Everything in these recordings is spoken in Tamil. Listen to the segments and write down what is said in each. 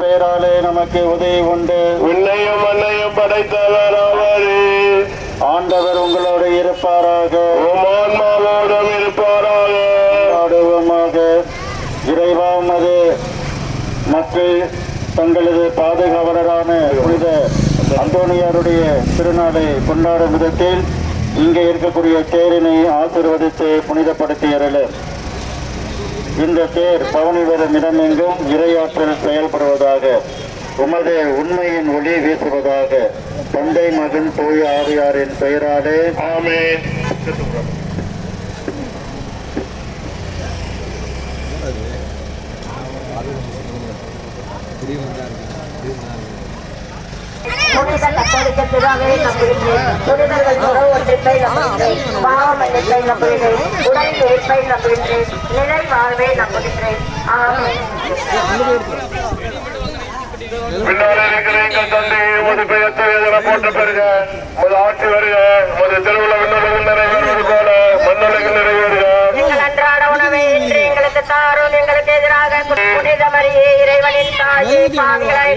பெயராலே நமக்கு உதவி உண்டு. உன்னையும் மண்ணையும் படைத்தவர் ஆண்டவர் உங்களோடு இருப்பாராக. உமான்மாவோடும் இருப்பாராக. பாடுவோமாக இறைவா உமது மக்கள் தங்களது பாதுகாவலரான புனித அந்தோனியாருடைய திருநாளை கொண்டாடும் விதத்தில் இங்கே இருக்கக்கூடிய தேரினை ஆசீர்வதித்து புனிதப்படுத்தியறல இந்த தேர் பவனி வரும் இடமெங்கும் இரையாற்றல் செயல்படுவதாக உமது உண்மையின் ஒளி வீசுவதாக தந்தை மகன் போய் ஆவியாரின் பெயராலே ஆமென் புனித கத்தோலிக்க பிதாவே நம்புகிறேன் புனிதர்கள் உறவு ஒன்றிப்பை நம்புகிறேன் பாவ மன்னிப்பை நம்புகிறேன் உடல் இருப்பை நம்புகிறேன் நிலை வாழ்வை நம்புகிறேன் ஆமென் பின்னால் பெறுக ஆட்சி வருக திருவிழா நிறைவேறுவது போல நிறைவேறுக எங்கள் அன்றாட உணவை இன்று எங்களுக்கு தாரும் எங்களுக்கு எதிராக புனித மரியே இறைவனின் தாயே பாவிகளாய்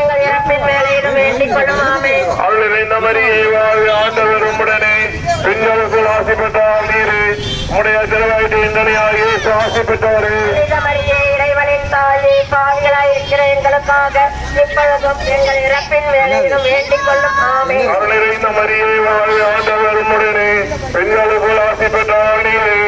எங்கள் இறப்பின் வேலையிலும் வேண்டிக் கொள்ளும். ஆமென் அருள் நிறைந்த மரியே வாழ்க ஆண்டவர் உம்முடனே. பெண்களுக்குள் ஆசி பெற்றால் நீரு. உடைய திருவாய்ட்டு இந்தனையாக ஆசி பெற்றவரே. புனித மரியே இறைவனின் தாயே பாவிகளாய் இருக்கிற எங்களுக்காக இப்பொழுதும் எங்கள் இறப்பின் வேலையிலும் வேண்டிக் கொள்ளும். ஆமென் அருள் நிறைந்த மரியே வாழ்க ஆண்டவர் உம்முடனே. பெண்களுக்குள் ஆசி பெற்றால் நீரு.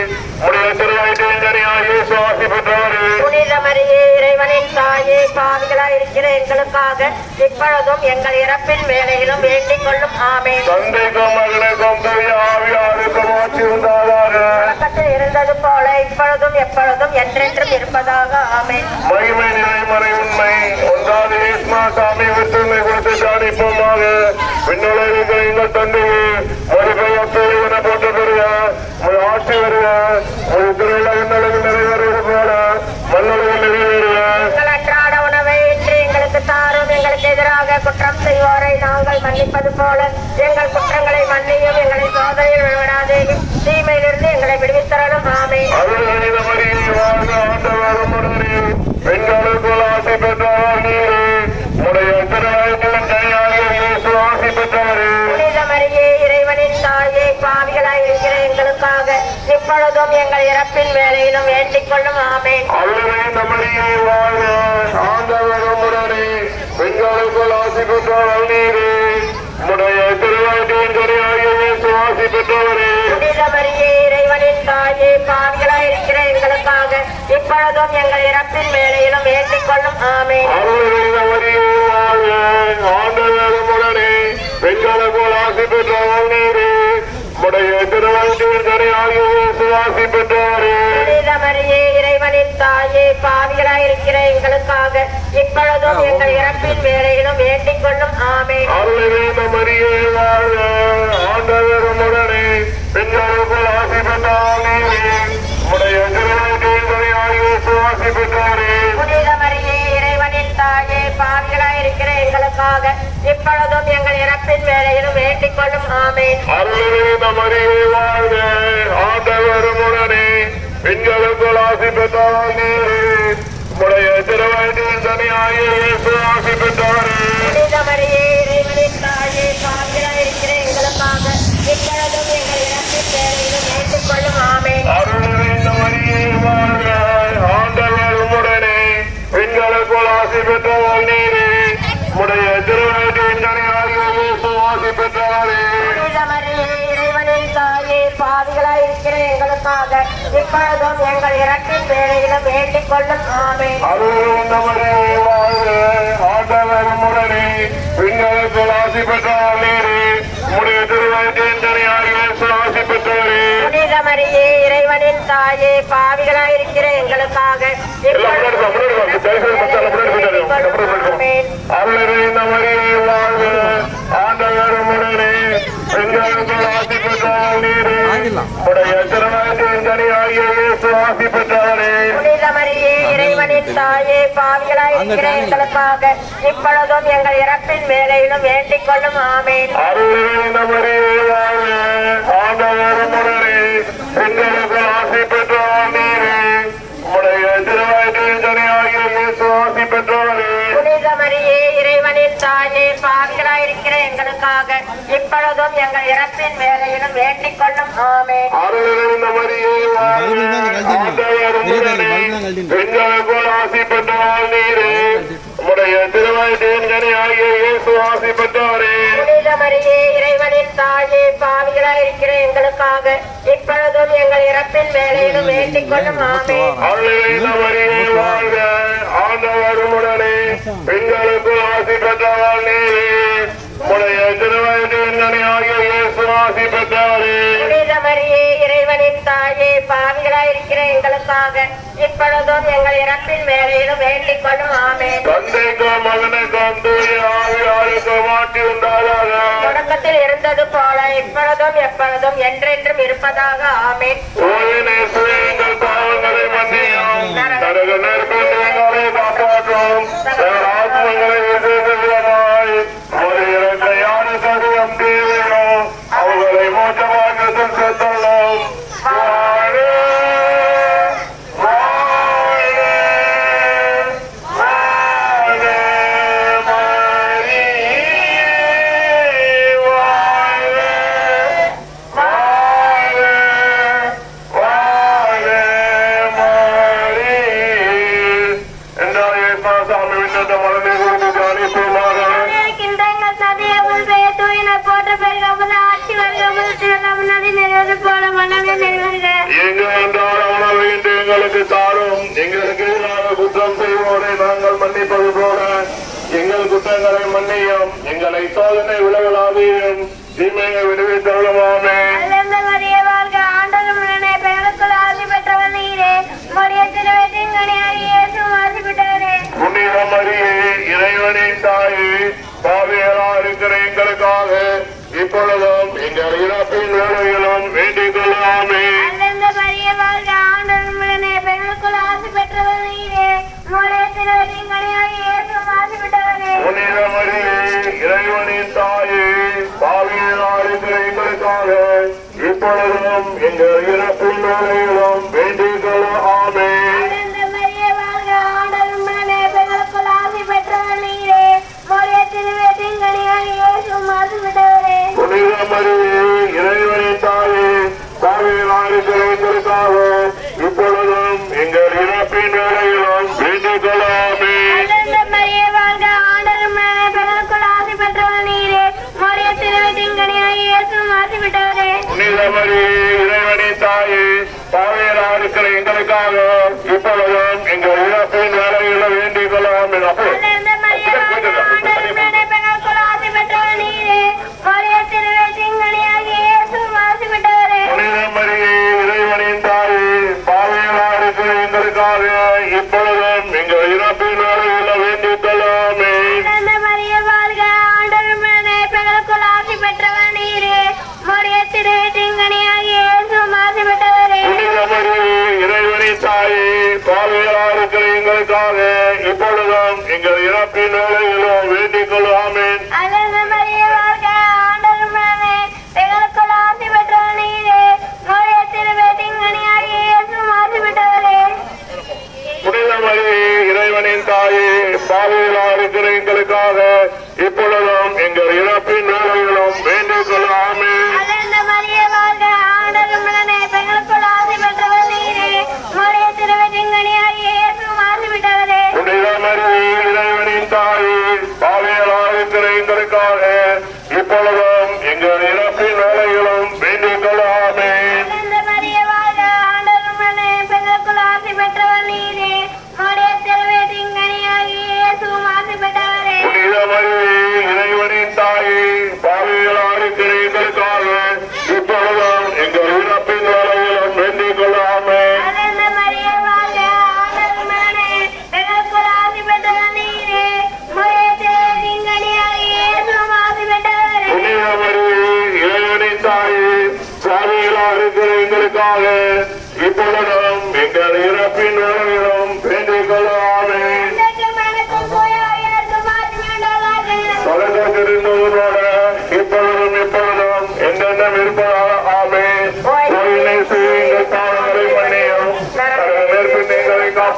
இறைவனின் தாயே பாவிகளாய் இருக்கிற எங்களுக்காக இப்பொழுதும் எங்கள் இறப்பின் வேலையிலும் வேண்டிக் கொள்ளும். ஆமென். தந்தைக்கும் தூய ஆவியாருக்கும் தொடக்கத்தில் இருந்தது போல இப்பொழுதும் எப்பொழுதும் என்றென்றும் இருப்பதாக. ஆமென். மகிமை உண்மை. ஒன்றாவது சாமி கொடுத்து விண்ணுலகில் எங்கள் தந்தையே பெயர் என போட்டு பெறுக. ஒரு ஆட்சி வருக திருவிழா விண்ணுலகில் நிறைவேறுவது போல மண்ணுலகில் நிறைவேறுக. எதிராக குற்றம் செய்வோரை நாங்கள் மன்னிப்பது போல எங்கள் குற்றங்களை மன்னியும் எங்களை சோதனையில் விழவிடாதேயும் தீமையிலிருந்து எங்களை விடுவித்தரணும். ஆமென் அருள்களித மரியை வாழ்க ஆண்டவர் உம்முடனே பெண்களுக்குள் ஆசி பெற்றவர் நீரே உடைய திருவயத்தின் கையாகிய இயேசு ஆசி பெற்றவரே புனித மரியே இறைவனின் தாயே பாவிகளாய் இருக்கிற எங்களுக்காக இப்பொழுதும் எங்கள் இறப்பின் வேலையிலும் வேண்டிக் கொள்ளும் ஆமென். அருள்களித மரியை வாழ்க ஆண்டவர் உம்முடனே பெண்களுக்குள் ஆசி பெற்றவர் நீரே. உடைய திருவயத்தின் கையாகிய இயேசு ஆசி பெற்றவரே. இறைவனின் தாயே பாவிகளாய் இருக்கிற எங்களுக்காக இப்பொழுதும் எங்கள் இறப்பின் வேலையிலும் வேண்டிக் கொள்ளும் ஆமென். அருள்களித மரியை வாழ்க ஆண்டவர் உம்முடனே பெண்களுக்குள் ஆசி பெற்றவர் நீரே. மரியே இறைவனின் தாயே பாவிகளாய் இருக்கிற எங்களுக்காக இப்பொழுதும் எங்கள் இறப்பின் வேலையிலும் வேண்டிக் கொள்ளும். ஆமென். அருளின மரியே பெண்களுக்குள் ஆசி பெற்றால் உடைய ஆகிய ஆசி பெற்றாரே புனித மரியே தாயே பாவிகளாய் இருக்கிற எங்களுக்காக இப்பொழுதும் எங்கள் இறப்பின் வேலையிலும் வேண்டிக் கொள்ளும். ஆமென். அருளின மரியே வாழ்க. ஆண்டவர் உம்முடனே பெண்களுக்குள் ஆசி பெற்றால் உடைய திருவயத்தின் ஆகிய ஆசி பெற்றாரே. இப்பொழுதும் எங்கள் இறப்பின் வேலையிலும் வேண்டிக் கொள்ளும் ஆண்டவர் ஆசி உடைய திருவயத்தின் புனித மரியே இறைவனின் தாயே பாவிகளாய் இருக்கிற எங்களுக்காக வா, முன்னாடி வா. தரிசனம் பத்தா, முன்னாடி போயிட்டாரு. அப்புறம் போயிட்டு வா. ஆமென். அருளின மரியே வாழ்க ஆண்டவர் உம்முடனே பெண்களுக்குள் ஆசி பெற்றவர் நீரே உடைய திருவயத்தின் ஆகிய ஆசி பெற்றவரே புனித மரியே இறைவனின் தாயே எங்களுக்காக இப்பொழுதும் எங்கள் இறப்பின் வேலையிலும் வேண்டிக் கொள்ளும் ஆமென் ஆசி தாயே பாவிகளாய் எங்களுக்காக இப்பொழுதும் எங்கள் இறப்பின் வேலையிலும் வேண்டிக் கொள்ளும் ஆமே இறைவனின் தாயே பாவிகளாய் எங்களுக்காக இப்பொழுதும் எங்கள் இறப்பின் வேலையிலும் வேண்டிக் கொள்ளும் ஆமே ஆனந்த வருமுடனே பெண்களுக்கு ஆசி பெற்றவர் நீரே உடைய திருவயது என்னை ஆகிய இயேசு ஆசி பெற்றவரே. மரியே இறைவனின் தாயே பாவிகளாய் இருக்கிற எங்களுக்காக இப்பொழுதும் எங்கள் இறப்பின் வேலையிலும் வேண்டிக் கொள்ளும் ஆமே தந்தைக்கும் மகனுக்கும் தூய மாற்றி உண்டாதாக. தொடக்கத்தில் இருந்தது போல இப்பொழுதும் எப்பொழுதும் என்றென்றும் இருப்பதாக ஆமே எங்கள் பாவங்களை மன்னியும். காப்பாற்றும். நீங்க விடுவித்து அருளமாமே இறைவனின் தாயே பாவியலா இருக்கிற எங்களுக்காக இப்பொழுதும் எங்கள் இறப்பின் வேலையிலும் Ninja, you're not free, man. பார்வையாளர்களை எங்களுக்காக இப்பொழுதும் எங்கள் இறப்பின் வேலையிலும் வேண்டிக் கொள்ளாமேன்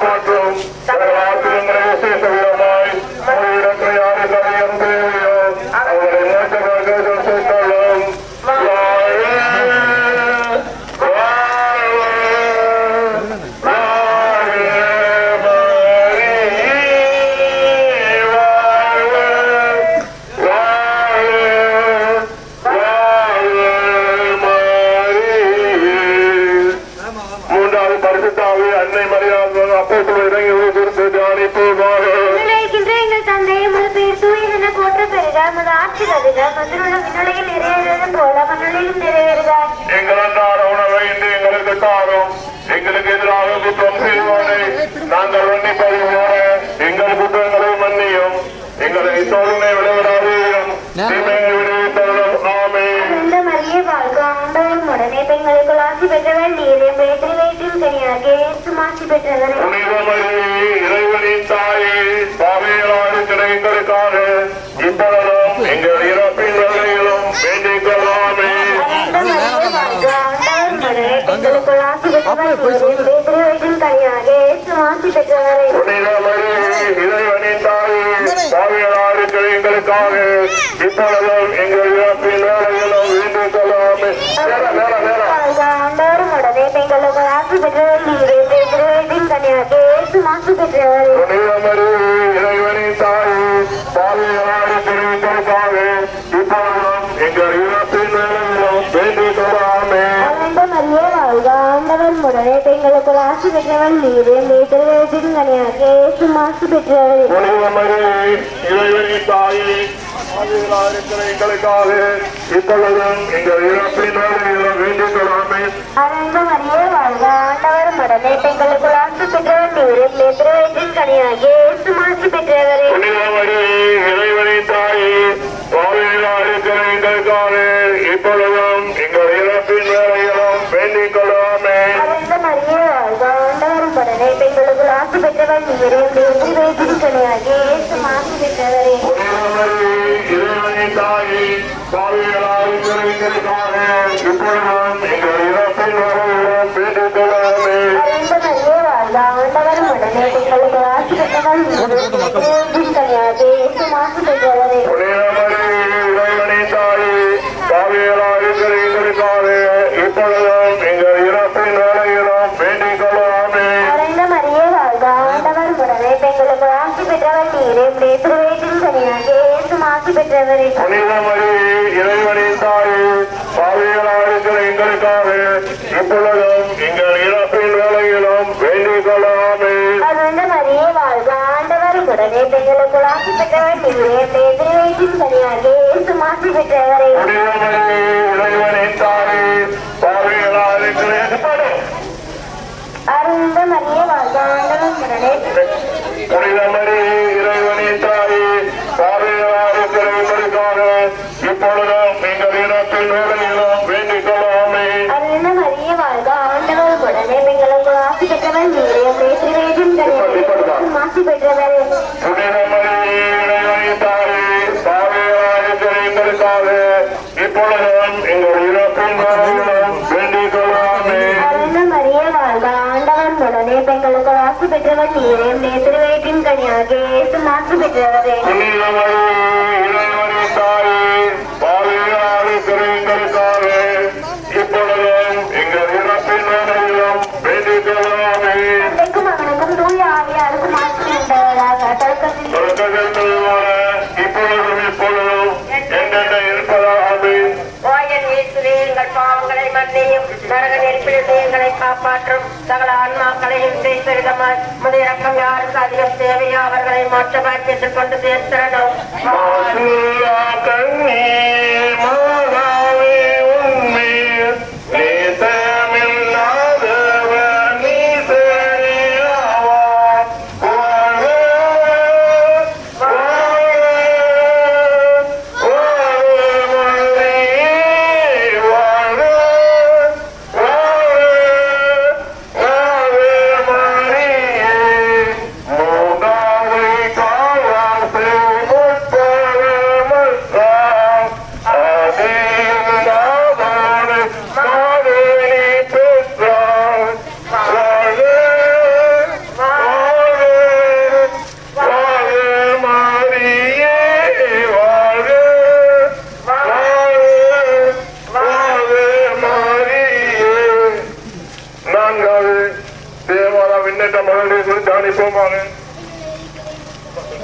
Papa எங்களுக்கு தாரும் எங்களுக்கு எதிராக குற்றம் செய்வோரை நாங்கள் மன்னிப்பது போல எங்கள் குற்றங்களை மன்னியும் எங்களை சோதனை விளைவிடாதீரும் தீமையை விடுவித்தருளும் ஆமே இந்த மரிய வாழ்க ஆண்டவன் உடனே பெண்களுக்குள் ஆட்சி பெற்றவர் நீரே பேட்டரி வயிற்றில் கனியாக சுமாட்சி பெற்றவரே புனிதமரி இறைவனின் தாயே பாவையலாறு கிடைங்களுக்காக இப்பொழுதும் எங்கள் இறப்பின் வேலையிலும் வேண்டிக் கொள்ளாமே இந்த மரிய வாழ்க ஆண்டவன் உடனே பெண்களுக்குள் ஆட்சி பெற்றவர் நீரே பேட்டரி வயிற்றில் கனியாக சுமாட்சி பெற்றவரே புனிதமரி இறைவனின் தாயே பாவையலாறு கிடைங்களுக்காக இப்பொழுதும் எங்கள் இறப்பின் வேலையிலும் வேண்டிக் கொள்ளாமே நேரம் நேரம் நேரம். ஆண்டவன் உடனே பெண்களுக்குள் ஆட்சி பெற்றவர் ஆவிகளாக இருக்கிற எங்களுக்காக. இப்பொழுதும் எங்கள் இறப்பின் வேலையிலும் வேண்டிக் கொள்ளாமே ஆனந்த மரியே வாழ்க. ஆண்டவர் உடனே கனியாக சுமாசு பெற்றவரே புனிதமரி இறைவனின் தாயே ஆவிகளாக இருக்கிற எங்களுக்காக. இப்பொழுதும் எங்கள் இறப்பின் வேலையிலும் வேண்டிக் கொள்ளாமே. ஆனந்த மரியே வாழ்க. ஆண்டவர் உடனே பெண்களுக்குள் ஆசி பெற்றவன் நீரே மேத்திரத்தின் கனியாக சுமாசு பெற்றவரே. தாயே ஆவிகளாக இருக்கிற எங்களுக்காக இப்பொழுதும் எங்கள் இறப்பின் வேலையிலும் வேண்டிக் கொள்ளாமே அறிந்த மரியே வாழ்க ஆண்டவர் உடனே பெண்களுக்குள் ஆசி பெற்றவன் நீரே மேத்திரத்தின் கனியாக சுமாசு பெற்றவரே புனிதமரி இறைவனின் தாயே பாவியலாக இருக்கிற எங்களுக்காக இப்பொழுதும் எங்கள் இறப்பின் வேலையிலும் வேண்டிக் கொள்ளாமே அறைந்த மரியே வாழ்க ஆண்டவர் உடனே பெண்களுக்கு ஆசி பெற்றவர் நீரே உடைய திருவேற்றின் கனியாக ஆசி பெற்றவரே புனிதமரி இறைவனின் தாயே பாவியலாக இருக்கிற எங்களுக்காக. இப்பொழுதும் எங்கள் இறப்பின் வேலையிலும் வேண்டிக் கொள்ளாமே அருந்த மரியே வாழ்க ஆண்டவர் உடனே பெண்களுக்கு ஆசி பெற்றவர் நீரே உடைய திருவேற்றின் கனியாக இயேசு ஆசி பெற்றவரே. புனிதமரி இறைவனின் தாயே பாவியலாக இருக்கிற எங்களுக்காக அருந்த மரியே வாழ்க ஆண்டவர் உடனே புனிதமரி இறைவனின் தாயே பாவியலாக இருக்கிற எங்களுக்காக இப்பொழுதும் எங்கள் இறப்பின் வேலையிலும் வேண்டிக் கொள்ளாமே அருந்த மரியே வாழ்க ஆண்டவர் உடனே பெண்களுக்கு ஆசி பெற்றவர் நீரே உடைய திருவேற்றின் கனியாக இயேசு பெற்றவர். இப்பொழுதும் எங்கள் இறப்பின் வேண்டிக் கொள்ளாமே வாழ்க ஆண்டவன் உடனே பெண்களுக்கு பெற்றவர் நீரே. திருவயிற்றின் கனியாக மாற்று பெற்றவரே. எங்களை காப்பாற்றும் சகல ஆன்மாக்களையும் செய்திருக்கமாய் முது இறக்கம் யாருக்கு அதிகம் தேவையோ அவர்களை மாற்ற பாக்கியத்தில் கொண்டு சேர்த்திடணும்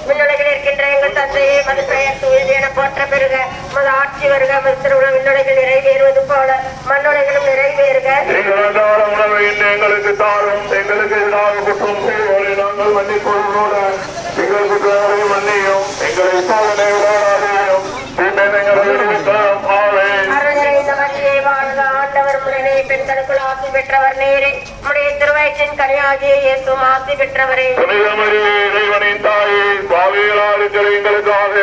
விண்ணுலகில் இருக்கின்ற எங்கள் தந்தையை மது பெயர் தூயது என போற்ற பெறுக. மது ஆட்சி வருக மது திருவிழா விண்ணுலகில் நிறைவேறுவது போல. மண்ணுலைகளும் நிறைவேறுக. உணவை எங்களுக்கு தாரும். எங்களுக்கு எதிராக குற்றம் செய்வோரை. நாங்கள் மன்னிப்போடு எங்களுக்கு மன்னியும். எங்களை சோதனை விளையாடையும் எங்களை விடுவித்தோம் ஆவே அருள்நிறைந்த மரியே வாழ்க ஆண்டவர் முடனே பெண்களுக்குள் ஆசி பெற்றவர் நேரே உடைய திருவயிற்றின் கனியாகிய இயேசும் ஆசி பெற்றவரே. இறைவனின் தாயே இருக்கிற எங்களுக்காக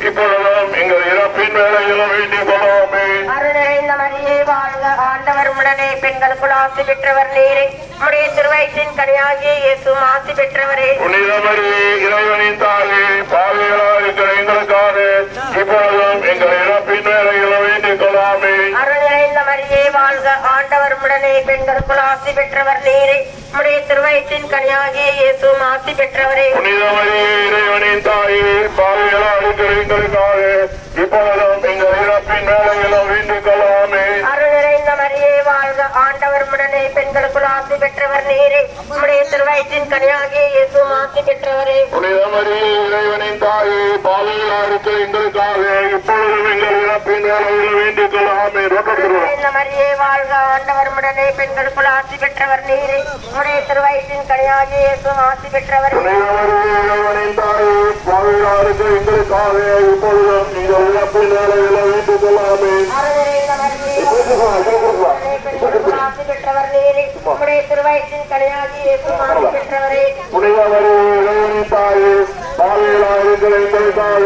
இப்பொழுதும் எங்கள் இறப்பின் வேலையிலும் வேண்டிக் கொள்ளாமே அருள்நிறைந்த மரியே வாழ்க ஆண்டவர் முடனே பெண்களுக்குள் ஆசி பெற்றவர் நேரே உடைய திருவயிற்றின் கனியாகிய இயேசும் ஆசி பெற்றவரே தாயே பாவிகளால் இருக்கிற எங்களுக்காக இப்பொழுதும் எங்கள் இறப்பின் வேலையிலும் வேண்டிக் கொள்ளாமே அருள்நிறைந்த மரியே வாழ்க ஆண்டவர் முடனே பெண்களுக்குள் ஆசி பெற்றவர் நேரே. உடைய திருவயிற்றின் கனியாகிய இயேசும் ஆசி பெற்றவரே. புனிதமரியே இறைவனின் தாயே இருக்கிற எங்களுக்காக இப்பொழுதும் எங்கள் இறப்பின் வேலையிலும் வேண்டிக் கொள்ளாமே அருள்நிறைந்த மரியே வாழ்க முடனே பெண்களுக்குள் ஆசி பெற்றவர் நேரே. உடைய திருவயிற்றின் கனியாகிய இயேசும் ஆசி பெற்றவரே. இறைவனின் தாயே பாவிகளால் இருக்கிற எங்களுக்காக இப்பொழுதும் எங்கள் இறப்பின் வேலையிலும் வேண்டிக் கொள்ளாமே இந்த மரியே வாழ்க ஆண்டவர் பெண்களுக்குள் ஆசி பெற்றவர் நீரே. உடைய திருவயிற்றின் கனியாகிய ஆசி பெற்றவர் இறைவனின் தாயே பாவிகளால் இருக்கிற எங்களுக்காக இப்பொழுதும் எங்கள் இறப்பின் வேலையிலும் வேண்டிக் கொள்ளாமே. பெற்றவர் நீரே உடைய திருவயிற்றின் இயேசும் ஆசி பெற்றவரே. இறைவனின் தாயே பாவிகளால் இருக்கிற எங்களுக்காக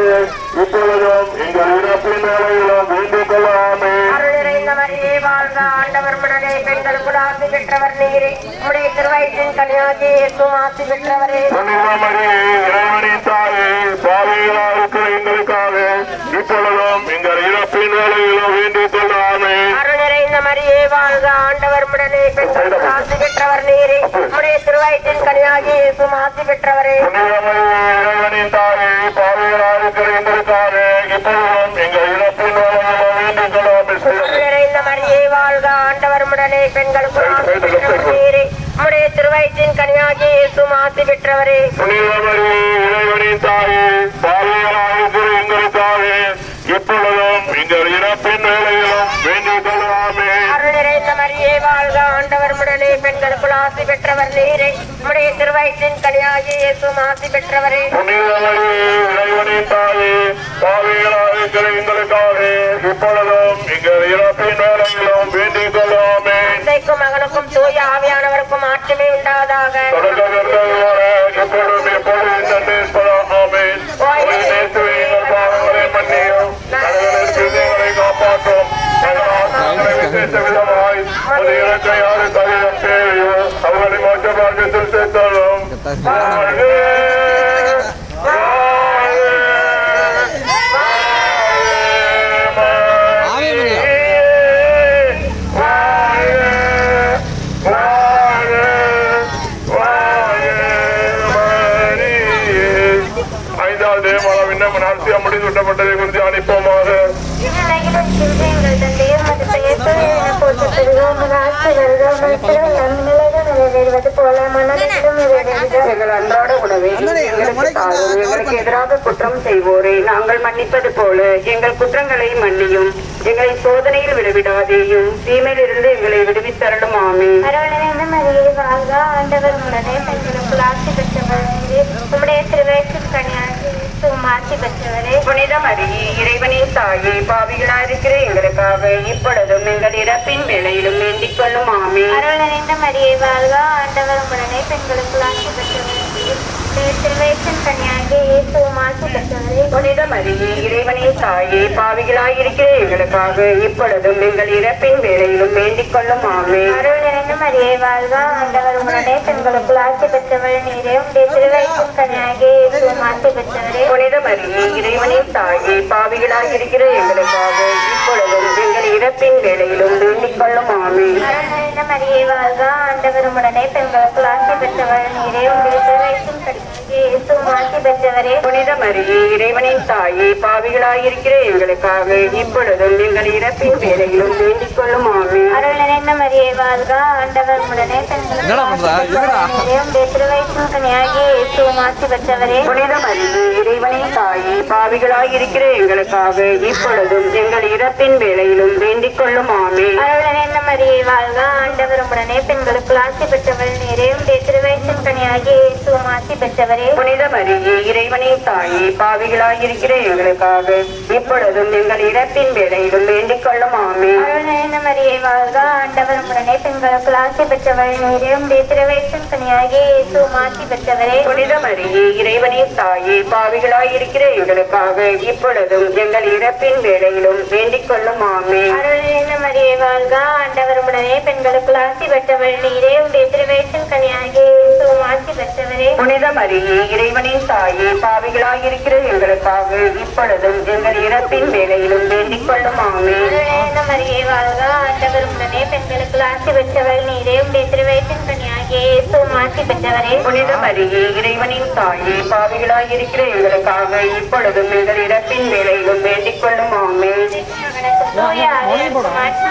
இப்பொழுதும் எங்கள் இறப்பின் வேலையிலும் வேண்டிக் கொள்ளாமே. அருள்நிறைந்த மரியே வாழ்க ஆண்டவர் முடனே பெண்களுக்குள் ஆசி பெற்றவர் நீரே. உடைய திருவயிற்றின் கனியாகிய இயேசும் ஆசி பெற்றவரே. புனிதமரியே இறைவனின் தாயே பாவிகளால் இருக்கிற எங்களுக்காக. இப்பொழுதும் எங்கள் இறப்பின் வேலையிலும் வேண்டிக் கொள்ளாமே அருள்நிறைந்த மரியே வாழ்க ஆண்டவர் முடனே பெண்களுக்கு ஆசி பெற்றவர் உடைய திருவயிற்றின் கனியாகிய இயேசும் ஆசி பெற்றவரே. தாயே எங்களுக்காக இப்பொழுதும் எங்கள் நிறைந்த மரியே வாழ்க ஆண்டவர் முடனே பெண்களுக்கு உடைய திருவயிற்றின் கனியாகிய இயேசும் ஆசி பெற்றவரே. இறைவனின் தாயே பாவிகளால் இருக்கிற எங்களுக்காக இப்பொழுதும் எங்கள் இறப்பின் வேலையிலும் வேண்டிக் கொள்ளாமே அருள் நிறைந்த மரியே வாழ்க ஆண்டவர் முடனே பெண்களுக்குள் ஆசி பெற்றவர் நீரே உடைய திருவயிற்றின் கனியாகிய ஆசி பெற்றவரே. இப்பொழுதும் எங்கள் இறப்பின் வேலையிலும் வேண்டிக் கொள்ளாமே மகனுக்கும் தூய ஆவியானவருக்கும் ஆட்சிமை உண்டாவதாக. estás செய்வோரை நாங்கள் மன்னிப்பது போல எங்கள் குற்றங்களை மன்னியும். எங்களை சோதனையில் விடவிடாதேயும் தீமையிலிருந்து எங்களை விடுவித்தரலும் ஆமே ஆண்டவர் உடனே பெண்களுக்குள் ஆட்சி பெற்றவர் நீரே உம்முடைய திருவயிற்றின் கனியாகி இயேசுவும் ஆட்சி பெற்றவரே. புனித மரியே இறைவனின் தாயே பாவிகளாயிருக்கிற எங்களுக்காக இப்பொழுதும் எங்கள் இறப்பின் வேளையிலும் வேண்டிக் கொள்ளும் ஆமே அருள் நிறைந்த மரியை வாழ்க ஆண்டவர் உடனே பெண்களுக்குள் ஆட்சி பெற்றவர் நீரே உம்முடைய திருவயிற்றின் கனியாகி இயேசுவும் ஆட்சி பெற்றவரே புனித மரியே இறைவனின் தாயே பாவிகளாயிருக்கிற எங்களுக்காக இப்பொழுதும் எங்கள் இறப்பின் வேளையிலும் வேண்டிக் கொள்ளும் ஆமே அருள் நிறைந்த மரியை வாழ்க ஆண்டவர் உடனே பெண்களுக்குள் ஆட்சி பெற்றவர். நீரே உம்முடைய திருவயிற்றின் கனியாகி ஆட்சி பெற்றவரே. புனித மரியே இறைவனின் தாயே பாவிகளாயிருக்கிற எங்களுக்காக இப்பொழுதும் எங்கள் இறப்பின் வேளையிலும் வேண்டிக் கொள்ளும் ஆமே அருள் நிறைந்த மரியை வாழ்க. ஆண்டவர் உடனே பெண்களுக்குள் ஆட்சி பெற்றவர். நீரே கனியாகி Cristo ஆட்சி பெற்றவரே புனித மரியே இறைவனின் தாயே பாவிகளாயிருக்கிற எங்களுக்காக. இப்பொழுதும் எங்கள் இறப்பின் வேளையிலும் வேண்டிக் கொள்ளும் ஆமே அருள் நிறைந்த என்ன மரியே வாழ்க ஆண்டவர் உடனே புனித மரியே இறைவனின் தாயே பாவிகளாய் இருக்கிற எங்களுக்காக. இப்பொழுதும் எங்கள் இறப்பின் வேளையிலும் வேண்டிக் கொள்ளும் ஆமே அருளன் என்ன மரியே வாழ்க ஆண்டவர் உடனே பெண்களுக்குள் ஆசி பெற்றவள் உடைய திருவயிற்றின் கனியாகி இயேசுவும் ஆசி பெற்றவரே. புனித மரியே இறைவனின் தாயே பாவிகளாய் இருக்கிற எங்களுக்காக. இப்பொழுதும் எங்கள் இறப்பின் வேளையிலும் வேண்டிக் கொள்ளும் ஆமே அருள்நேன மரியே வாழ்க ஆண்டவர் உடனே பெண்களுக்குள் ஆசி பெற்றவள் நீரே உடைய கனியாகி இயேசுவும் ஆசி பெற்றவரே. புனித மரியே இறைவனின் தாயே பாவிகளாய் இருக்கிற எங்களுக்காக. இப்பொழுதும் எங்கள் இறப்பின் வேளையிலும் வேண்டிக் கொள்ளும் ஆமே அருள்நேன மரியே வாழ்க ஆண்டவர் உடனே பெண்களுக்குள் ஆசி பெற்றவள் நீரே உடைய திருவயிற்றின் கனியாகி புனித மரியே இறைவனின் தாயே பாவிகளாய் இருக்கிற எங்களுக்காக இப்பொழுதும் எங்கள் இறப்பின் வேளையிலும் வேண்டிக் கொள்ளும் ஆமே மரியே வாழ்க. ஆண்டவர் உடனே பெண்களுக்குள் ஆசி பெற்றவள் நீரே உடைய கனியாகிய இயேசுவும் ஆசி பெற்றவரே. புனித மரியே இறைவனின் தாயே பாவிகளாய் இருக்கிற எங்களுக்காக இப்பொழுதும் எங்கள் இறப்பின் வேளையிலும் வேண்டிக் கொள்ளும் ஆமே ஆட்சி.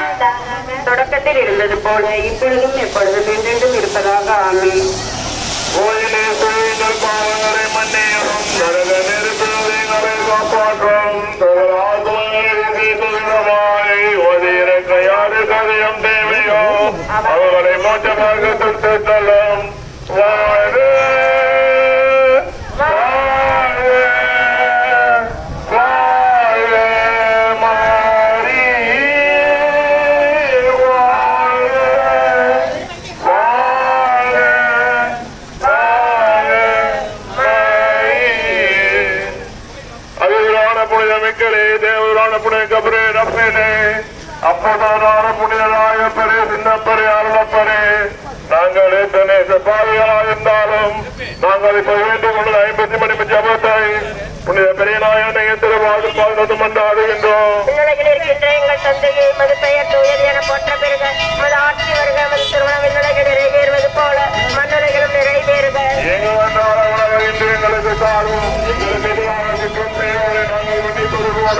தொடக்கத்தில் இருந்தது போல இப்பொழுதும் எப்பொழுதும் என்றென்றும் இருப்பதாக ஆமே கோயிலே சுழிகள் பாவங்களை மோட்டமாக செல்லும் வாழ்க அப்பதான புனிதராய பெரே சின்னப்பரே அருளப்பரே நாங்கள் எத்தனை பாவிகளாக இருந்தாலும் நாங்கள் இப்ப வேண்டிக் கொண்டது ஐம்பத்தி மணி ஜபத்தை புனித பெரிய நாயனை திருவாது பதினொன்று மன்றாடுகின்றோம் எங்கள் தந்தையை மது பெயர் தூயது என போற்ற பெறுக. மது ஆட்சி வருக மது திருமணம் விண்ணுலகில் நிறைவேறுவது போல மண்ணுலகிலும் நிறைவேறுக. எங்களுக்கு செய்வோரை நாங்கள் மன்னிப்பது போல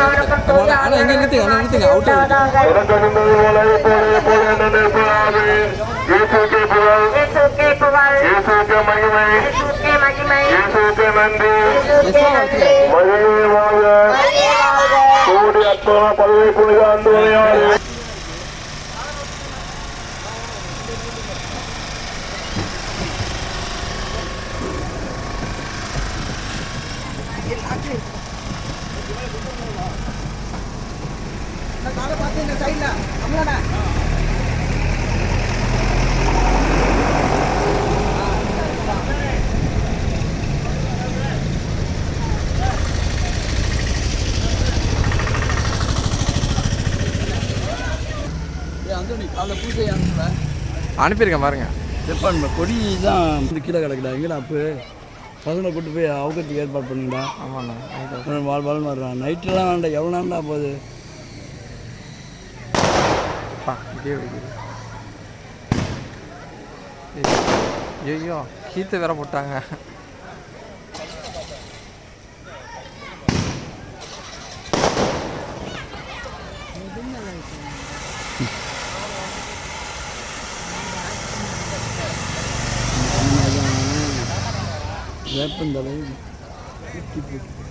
இருக்கு. வேண்டிக் கொள்ளாமே. அவருக்கும் தூய ஆனா எங்க நிறுத்துங்க அண்ணா நிறுத்துங்க அவுட் உண்டாவதாக. தொடக்கமிருந்தது போல புனித அந்தோனியாரே அனுப்பியிருக்கேன் பாருங்க. ஜப்பான் கொடி தான் கீழே கிடக்குடா எங்கடா அப்போ? பசங்களை கூட்டு போய் அவகத்துக்கு ஏற்பாடு பண்ணுங்கடா ஆமாண்ணா வாழ் வாழ் வர்றான் நைட்டெல்லாம் வேண்டாம். எவ்வளோ நேரம்டா போகுது அப்பா இதே வெடிக்குது ஐயோ கீத்து வேற போட்டாங்க. வேப்பந்தலை குத்தி போட்டு